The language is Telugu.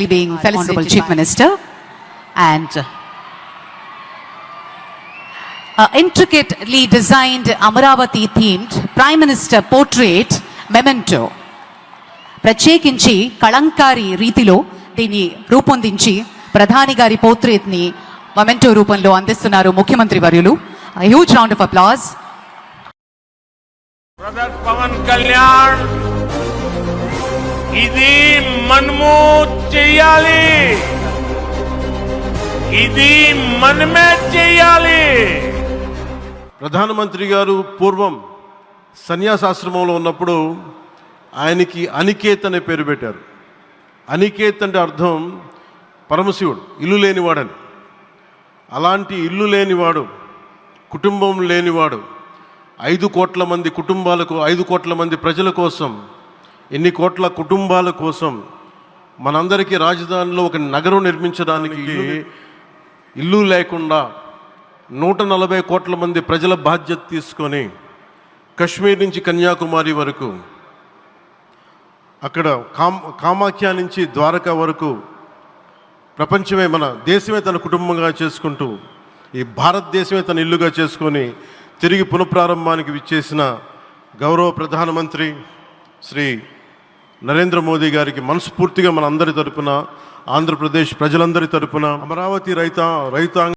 respectfully being Honorable Chief Minister and uh, intricately designed Amaravati themed Prime Minister portrait memento. ప్రత్యేకించి కళంకారి రీతిలో దీన్ని రూపొందించి ప్రధాని గారి పోర్ట్రేట్ని మొమెంటో రూపంలో అందిస్తున్నారు ముఖ్యమంత్రి వర్యులు huge round of applause brother Pawan Kalyan మనము చెయ్యాలి ఇది మనమే చెయ్యాలి ప్రధానమంత్రి గారు పూర్వం సన్యాసాశ్రమంలో ఉన్నప్పుడు ఆయనకి అనికేత్ అనే పేరు పెట్టారు. అనికేత్ అంటే అర్థం పరమశివుడు ఇల్లు లేనివాడని. అలాంటి ఇల్లు లేనివాడు కుటుంబం లేనివాడు ఐదు కోట్ల మంది కుటుంబాలకు ఐదు కోట్ల మంది ప్రజల కోసం ఎన్ని కోట్ల కుటుంబాల కోసం మనందరికీ రాజధానిలో ఒక నగరం నిర్మించడానికి ఇల్లు లేకుండా నూట నలభై కోట్ల మంది ప్రజల బాధ్యత తీసుకొని కశ్మీర్ నుంచి కన్యాకుమారి వరకు అక్కడ కామ్ కామాఖ్య నుంచి ద్వారకా వరకు ప్రపంచమే మన దేశమే తన కుటుంబంగా చేసుకుంటూ ఈ భారతదేశమే తన ఇల్లుగా చేసుకొని తిరిగి పునఃప్రారంభానికి విచ్చేసిన గౌరవ ప్రధానమంత్రి శ్రీ నరేంద్ర మోదీ గారికి మనస్ఫూర్తిగా మన అందరి తరపున ఆంధ్రప్రదేశ్ ప్రజలందరి తరపున అమరావతి రైతా రైతాంగ